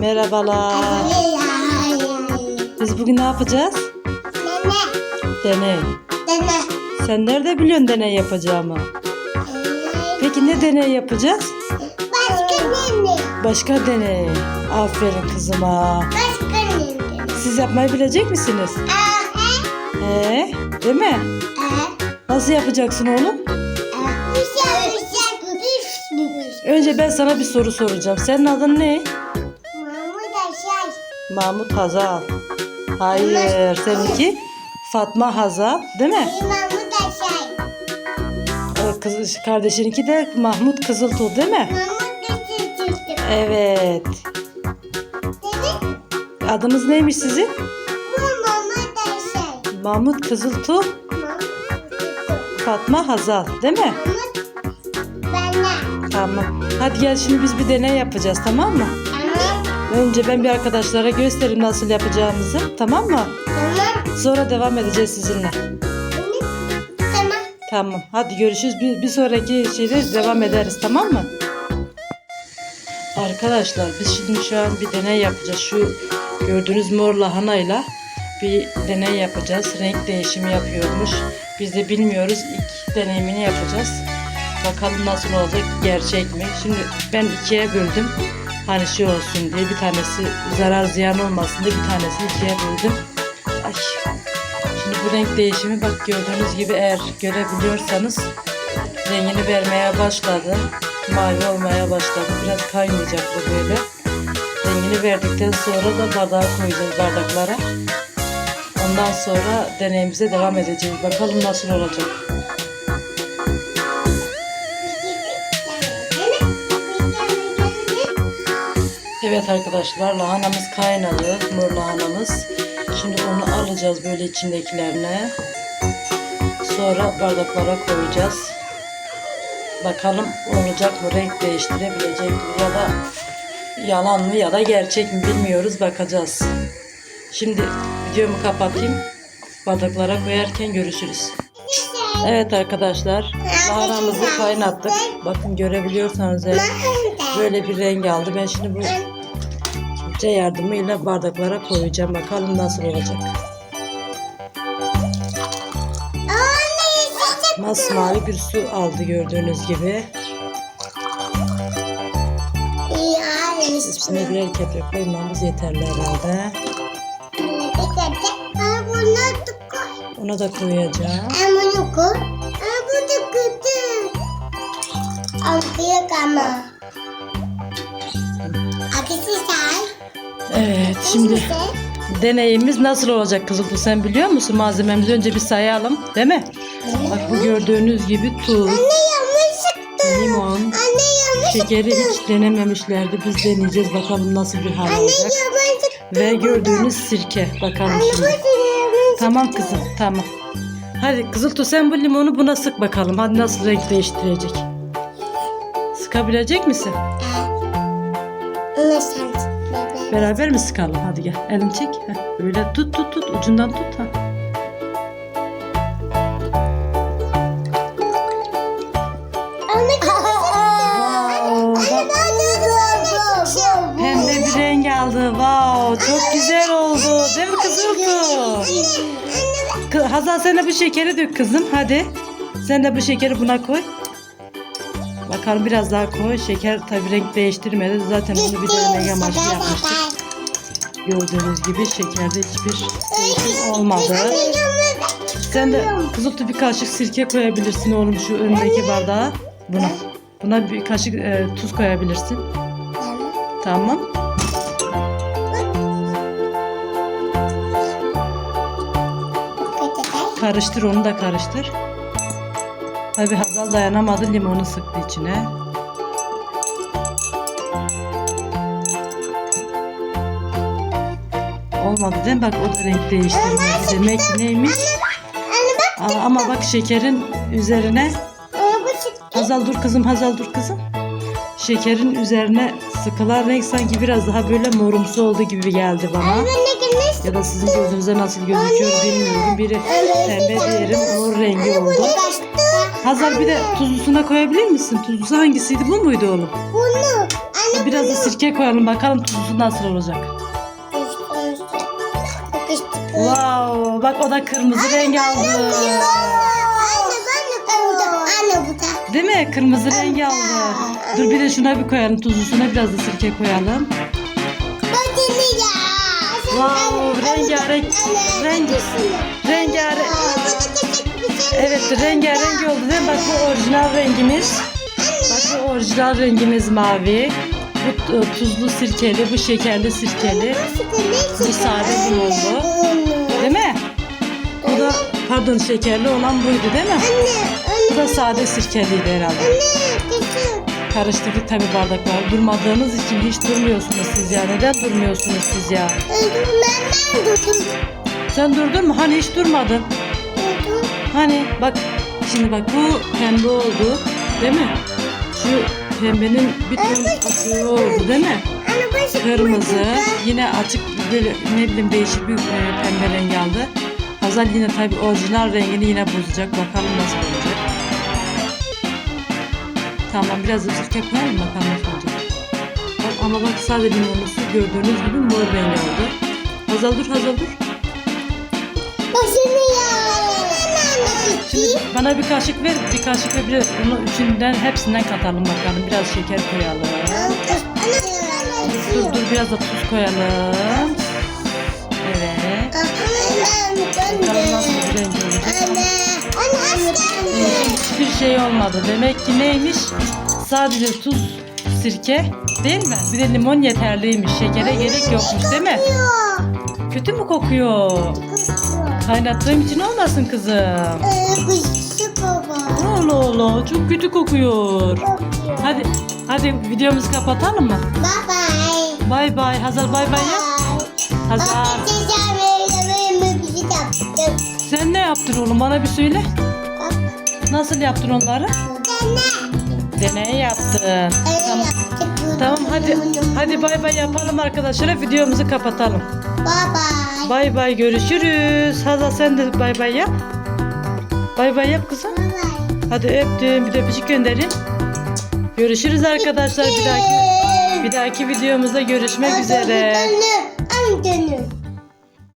Merhabalar. Biz bugün ne yapacağız? Nene. Deney. Nene. Sen nerede biliyorsun deney yapacağımı? Peki ne deney yapacağız? Başka nene. Başka deney. Aferin kızıma. Siz yapmayı bilecek misiniz? Aa, Ee, değil mi? e, Nasıl yapacaksın oğlum? Önce ben sana bir soru soracağım. Senin adın ne? Mahmut Aşay. Mahmut Hazal. Hayır, seninki Fatma Hazal, değil mi? Mahmut Aşay. Ee, Kız, kardeşininki de Mahmut Kızıltuğ, değil mi? Mahmut Aşay. Evet. Dedi. Adınız neymiş sizin? Bu Mahmut Aşay. Mahmut Kızıltuğ, Mahmut Aşay. Fatma Hazal, değil mi? Tamam. Hadi gel şimdi biz bir deney yapacağız, tamam mı? Önce ben bir arkadaşlara göstereyim nasıl yapacağımızı, tamam mı? Tamam. Sonra devam edeceğiz sizinle. Tamam. Tamam. Hadi görüşürüz. Bir, bir sonraki şeyde devam ederiz, tamam mı? Arkadaşlar biz şimdi şu an bir deney yapacağız. Şu gördüğünüz mor lahanayla bir deney yapacağız. Renk değişimi yapıyormuş. Biz de bilmiyoruz. İlk deneyimini yapacağız. Bakalım nasıl olacak, gerçek mi? Şimdi ben ikiye böldüm. Hani şey olsun diye bir tanesi zarar ziyan olmasın diye bir tanesini ikiye böldüm. Ay. Şimdi bu renk değişimi bak gördüğünüz gibi eğer görebiliyorsanız rengini vermeye başladı. Mavi olmaya başladı. Biraz kaynayacak bu böyle. Rengini verdikten sonra da bardağa koyacağız bardaklara. Ondan sonra deneyimize devam edeceğiz. Bakalım nasıl olacak. Evet arkadaşlar lahanamız kaynadı. Mor lahanamız. Şimdi onu alacağız böyle içindekilerine. Sonra bardaklara koyacağız. Bakalım olacak mı? Renk değiştirebilecek mi? Ya da yalan mı ya da gerçek mi bilmiyoruz. Bakacağız. Şimdi videomu kapatayım. Bardaklara koyarken görüşürüz. Evet arkadaşlar. Lahanamızı kaynattık. Bakın görebiliyorsanız eğer böyle bir renk aldı. Ben şimdi bu kepçe yardımıyla bardaklara koyacağım. Bakalım nasıl olacak. Masmavi bir su aldı gördüğünüz gibi. Hepsine birer kepçe koymamız yeterli herhalde. Ona da koyacağım. Evet şimdi deneyimiz nasıl olacak kızım bu sen biliyor musun? Malzememizi önce bir sayalım değil mi? Bak bu gördüğünüz gibi tuz, limon, şekeri hiç denememişlerdi. Biz deneyeceğiz bakalım nasıl bir hal alacak. Ve gördüğünüz sirke bakalım şimdi. Tamam kızım tamam. Hadi Kızıltuğ sen bu limonu buna sık bakalım. Hadi nasıl renk değiştirecek. Sıkabilecek misin? Beraber mi sıkalım? Hadi gel. Elini çek. Heh, Böyle tut tut tut. Ucundan tut. Ha. Wow, bak, pembe bir renk aldı. Wow, çok güzel oldu. Değil mi Kızıltuğ? Kı- Hazal sen de bu şekeri dök kızım. Hadi. Sen de bu şekeri buna koy. Bakalım biraz daha koy. Şeker tabii renk değiştirmedi. Zaten bunu bir denemeye amaçlı yapmıştık. Gördüğünüz gibi şekerde hiçbir değişim olmadı. Sen de kızıltı bir kaşık sirke koyabilirsin oğlum şu önündeki bardağa. Buna. Buna bir kaşık e, tuz koyabilirsin. Tamam. Karıştır onu da karıştır. Tabi Hazal dayanamadı limonu sıktı içine. Olmadı değil mi? Bak o da renk değiştirmedi. Demek ki neymiş? Aa, ama bak şekerin üzerine Hazal dur kızım Hazal dur kızım. Şekerin üzerine sıkılan renk sanki biraz daha böyle morumsu oldu gibi geldi bana. Ya da sizin gözünüze nasıl gözüküyor bilmiyorum. Biri pembe diğeri mor rengi oldu. Hazal bir de tuzlusuna koyabilir misin? Tuzlusu hangisiydi bu muydu oğlum? Bunu. Anne biraz da sirke koyalım bakalım tuzlusu nasıl olacak. Wow bak o da kırmızı renk aldı. Anne ben de. Anne bu da. Değil mi? Kırmızı rengi aldı. Dur bir de şuna bir koyalım tuzlusuna biraz da sirke koyalım. Wow rengarenk. Renk, rengarenk. Evet rengarenk oldu değil mi? Bak bu orijinal rengimiz. Bak bu orijinal rengimiz mavi. Bu e, tuzlu sirkeli, bu şekerli sirkeli. Bu sade limonlu. Değil mi? Bu da pardon şekerli olan buydu değil mi? Bu da sade sirkeliydi herhalde. Karıştırdık tabi bardaklar. Durmadığınız için hiç durmuyorsunuz siz ya. Neden durmuyorsunuz siz ya? Sen durdun mu? Hani hiç durmadın. Hani bak şimdi bak bu pembe oldu değil mi? Şu pembenin bir ton açığı oldu değil mi? Kırmızı yine açık böyle ne bileyim değişik bir e, pembe rengi aldı. Hazal yine tabi orijinal rengini yine bozacak. Bakalım nasıl olacak. Tamam biraz da sirke koyalım bakalım nasıl olacak. Bak, ama bak sadece limonlu su gördüğünüz gibi mor rengi oldu. Hazal dur Hazal dur. Şimdi bana bir kaşık ver, bir kaşık ve bir onu üçünden hepsinden katalım bakalım. Biraz şeker koyalım. Dur dur biraz da tuz koyalım. Evet. Bakalım nasıl bir renk olacak. Hiçbir şey olmadı. Demek ki neymiş? Sadece tuz, sirke değil mi? Bir de limon yeterliymiş. Şekere gerek yokmuş değil mi? Kötü mü kokuyor? Kaynattığım için olmasın kızım. Allah Allah çok kötü kokuyor. Hadi hadi videomuzu kapatalım mı? Bye bye. Bay bay. Hazal bay bay yap. Hazal. Sen ne yaptın oğlum bana bir söyle. Nasıl yaptın onları? Deney yaptın. Tamam. Tamam hadi hadi bay bay yapalım arkadaşlar. Videomuzu kapatalım. Bye bye. Bay bay görüşürüz. Hazal sen de bay bay yap. Bay bay yap kızım. Bye bye. Hadi öptüm. Bir de öpücük gönderin. Görüşürüz arkadaşlar. Bir dahaki bir dahaki videomuzda görüşmek üzere.